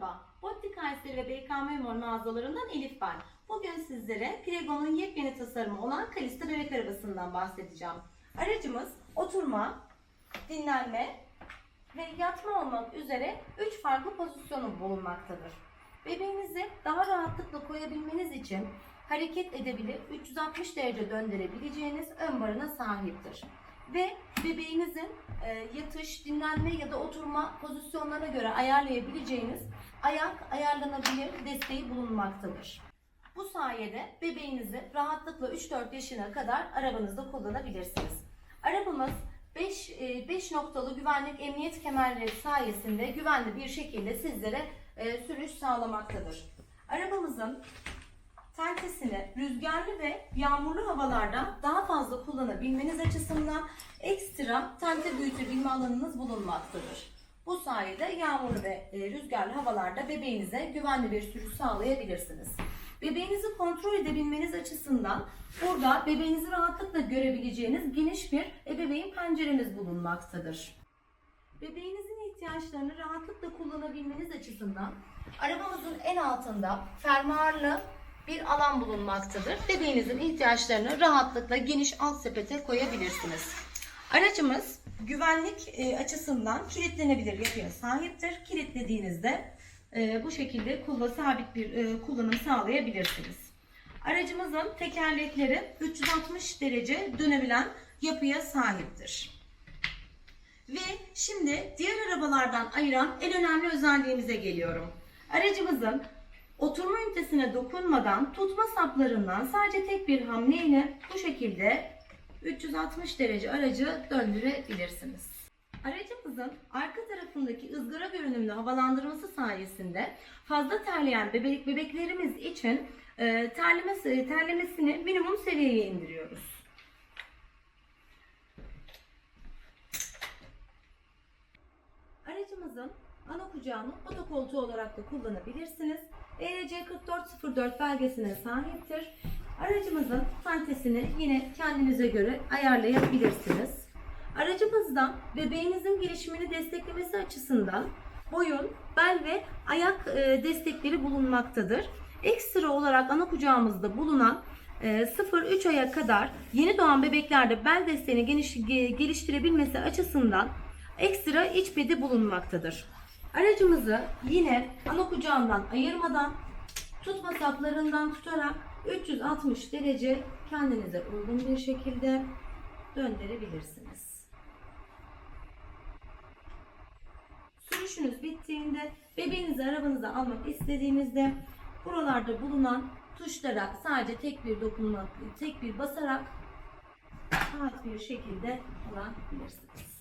Merhaba, Botti Kayseri ve BKM Mall mağazalarından Elif ben. Bugün sizlere Prego'nun yepyeni tasarımı olan Kalista bebek arabasından bahsedeceğim. Aracımız oturma, dinlenme ve yatma olmak üzere 3 farklı pozisyonu bulunmaktadır. Bebeğinizi daha rahatlıkla koyabilmeniz için hareket edebilir, 360 derece döndürebileceğiniz ön barına sahiptir. Ve bebeğinizin e, yatış, dinlenme ya da oturma pozisyonlarına göre ayarlayabileceğiniz ayak ayarlanabilir desteği bulunmaktadır. Bu sayede bebeğinizi rahatlıkla 3-4 yaşına kadar arabanızda kullanabilirsiniz. Arabamız 5, 5 noktalı güvenlik emniyet kemerleri sayesinde güvenli bir şekilde sizlere e, sürüş sağlamaktadır. Arabamızın tentesini rüzgarlı ve yağmurlu havalarda daha fazla kullanabilmeniz açısından ekstra tente büyütebilme alanınız bulunmaktadır. Bu sayede yağmurlu ve e, rüzgarlı havalarda bebeğinize güvenli bir sürüş sağlayabilirsiniz. Bebeğinizi kontrol edebilmeniz açısından burada bebeğinizi rahatlıkla görebileceğiniz geniş bir ebeveyn pencereniz bulunmaktadır. Bebeğinizin ihtiyaçlarını rahatlıkla kullanabilmeniz açısından arabamızın en altında fermuarlı bir alan bulunmaktadır. Bebeğinizin ihtiyaçlarını rahatlıkla geniş alt sepete koyabilirsiniz. Aracımız güvenlik e, açısından kilitlenebilir yapıya sahiptir. Kilitlediğinizde e, bu şekilde kulla sabit bir e, kullanım sağlayabilirsiniz. Aracımızın tekerlekleri 360 derece dönebilen yapıya sahiptir. Ve şimdi diğer arabalardan ayıran en önemli özelliğimize geliyorum. Aracımızın oturma ünitesine dokunmadan tutma saplarından sadece tek bir hamleyle bu şekilde 360 derece aracı döndürebilirsiniz. Aracımızın arka tarafındaki ızgara görünümlü havalandırması sayesinde fazla terleyen bebek bebeklerimiz için e, terlemesi, terlemesini minimum seviyeye indiriyoruz. Aracımızın ana kucağını otokoltuğu olarak da kullanabilirsiniz. E ERC 4404 belgesine sahiptir. Aracımızın tantesini yine kendinize göre ayarlayabilirsiniz. Aracımızda bebeğinizin gelişimini desteklemesi açısından boyun, bel ve ayak e, destekleri bulunmaktadır. Ekstra olarak ana kucağımızda bulunan e, 0-3 aya kadar yeni doğan bebeklerde bel desteğini geniş, ge- geliştirebilmesi açısından ekstra iç bedi bulunmaktadır. Aracımızı yine ana kucağından ayırmadan tutma saplarından tutarak 360 derece kendinize uygun bir şekilde döndürebilirsiniz. Sürüşünüz bittiğinde bebeğinizi aranıza almak istediğinizde buralarda bulunan tuşlara sadece tek bir dokunma, tek bir basarak rahat bir şekilde alabilirsiniz.